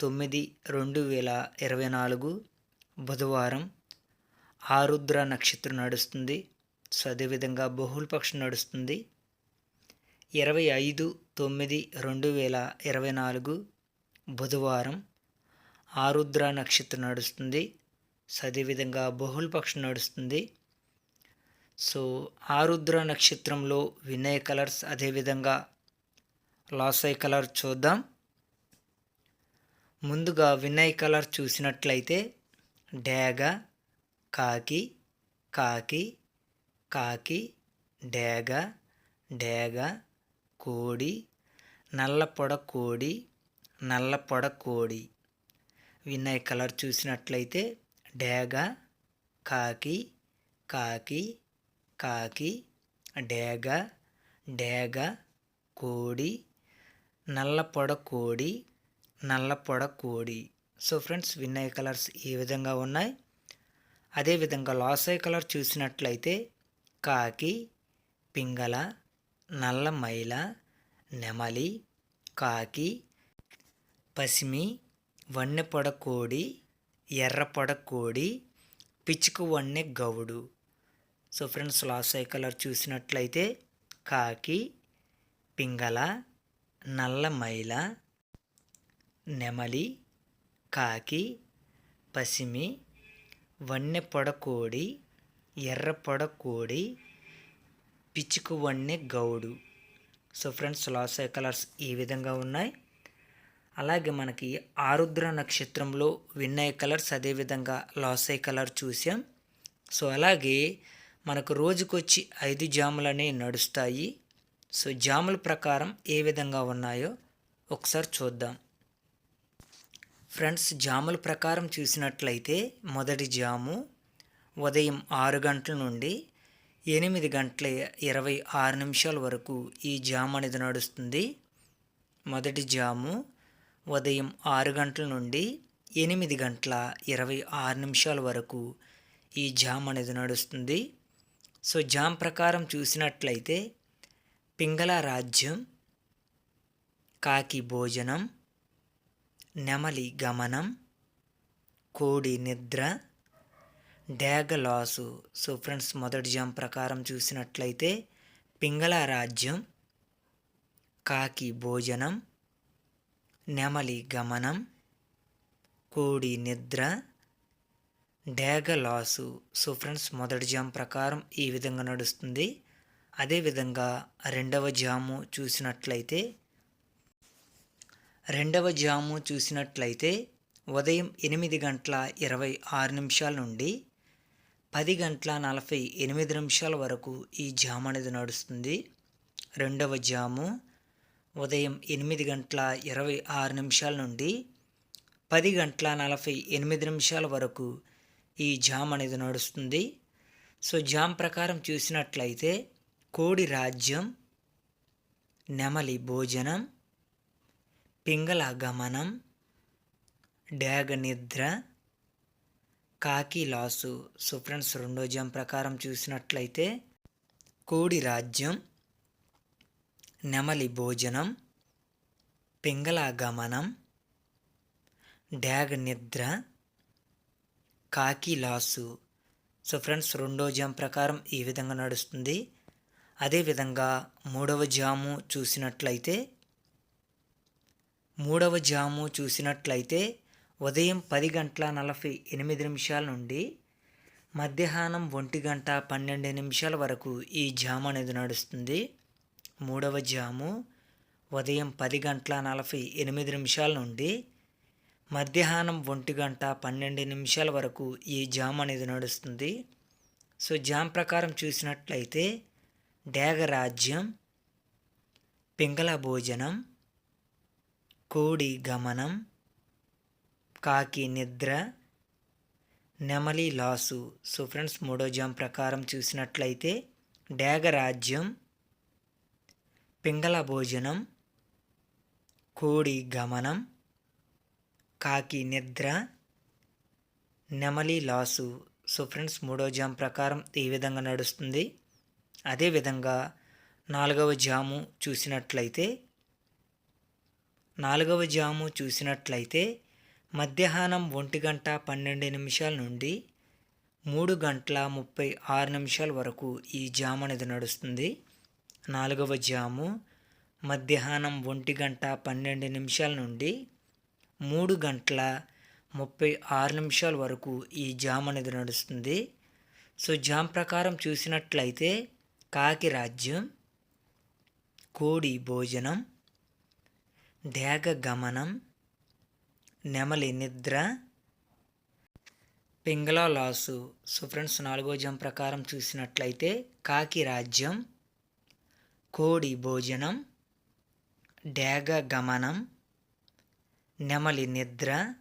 తొమ్మిది రెండు వేల ఇరవై నాలుగు బుధవారం ఆరుద్ర నక్షత్రం నడుస్తుంది. సో అదేవిధంగా బహుళపక్షం నడుస్తుంది. ఇరవై ఐదు తొమ్మిది రెండు వేల ఇరవై నాలుగు బుధవారం ఆరుద్ర నక్షత్రం నడుస్తుంది. సో అదేవిధంగా బహుళపక్షం నడుస్తుంది. సో ఆరుద్ర నక్షత్రంలో వినయ కలర్స్ అదేవిధంగా లాసై కలర్ చూద్దాం. ముందుగా వినయ్ కలర్ చూసినట్లయితే డేగ కాకి కాకి కాకి డేగ డేగ కోడి నల్లపొడ కోడి నల్లపొడ కోడి. వినయ్ కలర్ చూసినట్లయితే డేగ కాకి కాకి కాకి డేగ డేగ కోడి నల్లపొడ కోడి నల్లపొడ కోడి. సో ఫ్రెండ్స్ విన్నయ్య కలర్స్ ఈ విధంగా ఉన్నాయి? అదేవిధంగా లాసై కలర్ చూసినట్లయితే కాకి పింగళ నల్ల మైల నెమలి కాకి పసిమి వన్నెపొడ కోడి ఎర్రపొడ కోడి పిచ్చుకు వన్నె గౌడు. సో ఫ్రెండ్స్ లాసై కలర్ చూసినట్లయితే కాకి పింగళ నల్ల మైల నెమలి కాకి పసిమి వన్నె పొడకోడి ఎర్ర పొడకోడి పిచ్చుకు వన్నె గౌడు. సో ఫ్రెండ్స్ లాసో కలర్స్ ఈ విధంగా ఉన్నాయి. అలాగే మనకి ఆరుద్ర నక్షత్రంలో విన్నయ కలర్స్ అదేవిధంగా లాసై కలర్ చూసాం. సో అలాగే మనకు రోజుకొచ్చి ఐదు జాములనే నడుస్తాయి. సో జాముల ప్రకారం ఏ విధంగా ఉన్నాయో ఒకసారి చూద్దాం. ఫ్రెండ్స్ జాముల ప్రకారం చూసినట్లయితే మొదటి జాము ఉదయం ఆరు గంటల నుండి ఎనిమిది గంటల ఇరవై ఆరు నిమిషాల వరకు ఈ జామ్ అనేది నడుస్తుంది. మొదటి జాము ఉదయం ఆరు గంటల నుండి ఎనిమిది గంటల ఇరవై ఆరు నిమిషాల వరకు ఈ జామ్ అనేది నడుస్తుంది. సో జామ్ ప్రకారం చూసినట్లయితే పింగళ రాజ్యం కాకి భోజనం నెమలి గమనం కోడి నిద్ర డేగ లాసు. సో ఫ్రెండ్స్ మొదటి జామ్ ప్రకారం చూసినట్లయితే పింగళ రాజ్యం కాకి భోజనం నెమలి గమనం కోడి నిద్ర డేగ లాసు. సో ఫ్రెండ్స్ మొదటి జామ్ ప్రకారం ఈ విధంగా నడుస్తుంది. అదేవిధంగా రెండవ జాము చూసినట్లయితే రెండవ జాము చూసినట్లయితే ఉదయం ఎనిమిది గంటల ఇరవై ఆరు నిమిషాల నుండి పది గంటల నలభై ఎనిమిది నిమిషాల వరకు ఈ జాము అనేది నడుస్తుంది. రెండవ జాము ఉదయం ఎనిమిది గంటల ఇరవై ఆరు నిమిషాల నుండి పది గంటల నలభై ఎనిమిది నిమిషాల వరకు ఈ జామ్ అనేది నడుస్తుంది. సో జామ్ ప్రకారం చూసినట్లయితే కోడి రాజ్యం నెమలి భోజనం పింగళ గమనం డ్యాగ నిద్ర కాకి లాసు సో ఫ్రెండ్స్ రెండో జం ప్రకారం చూసినట్లయితే కోడి రాజ్యం నెమలి భోజనం పింగళ గమనం డ్యాగ నిద్ర కాకి లాసు సో ఫ్రెండ్స్ రెండో జామ్ ప్రకారం ఈ విధంగా నడుస్తుంది. అదేవిధంగా మూడవ జాము చూసినట్లయితే మూడవ జాము చూసినట్లయితే ఉదయం పది గంటల నలభై ఎనిమిది నిమిషాల నుండి మధ్యాహ్నం ఒంటి గంట పన్నెండు నిమిషాల వరకు ఈ జాము అనేది నడుస్తుంది. మూడవ జాము ఉదయం పది గంటల నలభై ఎనిమిది నిమిషాల నుండి మధ్యాహ్నం ఒంటి గంట పన్నెండు నిమిషాల వరకు ఈ జామ్ అనేది నడుస్తుంది. సో జామ్ ప్రకారం చూసినట్లయితే డేగరాజ్యం పింగళ భోజనం కోడి గమనం కాకి నిద్ర నెమలి లాసు. సో ఫ్రెండ్స్ మూడో జామ్ ప్రకారం చూసినట్లయితే డేగ రాజ్యం పింగళ భోజనం కోడి గమనం కాకి నిద్ర నెమలి లాసు. సో ఫ్రెండ్స్ మూడో జామ్ ప్రకారం ఈ విధంగా నడుస్తుంది. అదేవిధంగా నాలుగవ జాము చూసినట్లయితే నాలుగవ జాము చూసినట్లయితే మధ్యాహ్నం ఒంటి గంట పన్నెండు నిమిషాల నుండి మూడు గంటల ముప్పై ఆరు నిమిషాల వరకు ఈ జాము అనేది నడుస్తుంది. నాలుగవ జాము మధ్యాహ్నం ఒంటి గంట పన్నెండు నిమిషాల నుండి మూడు గంటల ముప్పై ఆరు నిమిషాల వరకు ఈ జామ్ అనేది నడుస్తుంది. సో జామ్ ప్రకారం చూసినట్లయితే కాకి రాజ్యం కోడి భోజనం డేగ గమనం నెమలి నిద్ర పింగళ లాసు. సో ఫ్రెండ్స్ నాలుగో జం ప్రకారం చూసినట్లయితే కాకి రాజ్యం కోడి భోజనం డేగ గమనం నెమలి నిద్ర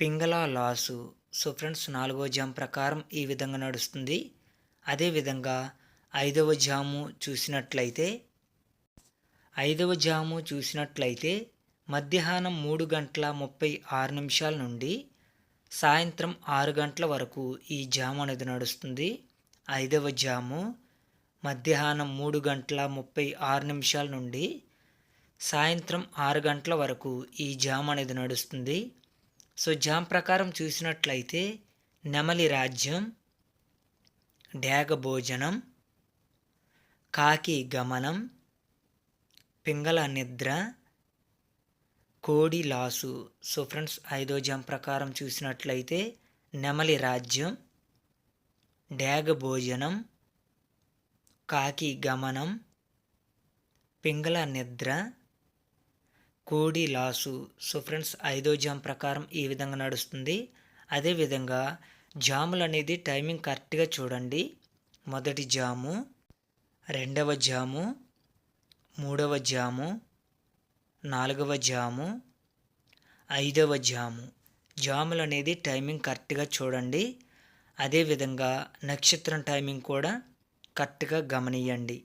పింగళ లాసు. సో ఫ్రెండ్స్ నాలుగో జామ్ ప్రకారం ఈ విధంగా నడుస్తుంది. అదేవిధంగా ఐదవ జాము చూసినట్లయితే ఐదవ జాము చూసినట్లయితే మధ్యాహ్నం మూడు గంటల ముప్పై ఆరు నిమిషాల నుండి సాయంత్రం ఆరు గంటల వరకు ఈ జాము అనేది నడుస్తుంది. ఐదవ జాము మధ్యాహ్నం మూడు గంటల ముప్పై ఆరు నిమిషాల నుండి సాయంత్రం ఆరు గంటల వరకు ఈ జామ్ అనేది నడుస్తుంది. సో జామ్ ప్రకారం చూసినట్లయితే నెమలి రాజ్యం డేగ భోజనం కాకి గమనం పింగళ నిద్ర కోడి లాసు. సో ఫ్రెండ్స్ ఐదో జామ్ ప్రకారం చూసినట్లయితే నెమలి రాజ్యం డ్యాగ భోజనం కాకి గమనం పింగళ నిద్ర కోడి లాసు. సో ఫ్రెండ్స్ ఐదో జామ్ ప్రకారం ఈ విధంగా నడుస్తుంది. అదేవిధంగా జాములు అనేది టైమింగ్ కరెక్ట్గా చూడండి. మొదటి జాము రెండవ జాము మూడవ జాము నాలుగవ జాము ఐదవ జాము. జాములు అనేది టైమింగ్ కరెక్ట్గా చూడండి. అదేవిధంగా నక్షత్రం టైమింగ్ కూడా కరెక్ట్గా గమనియండి.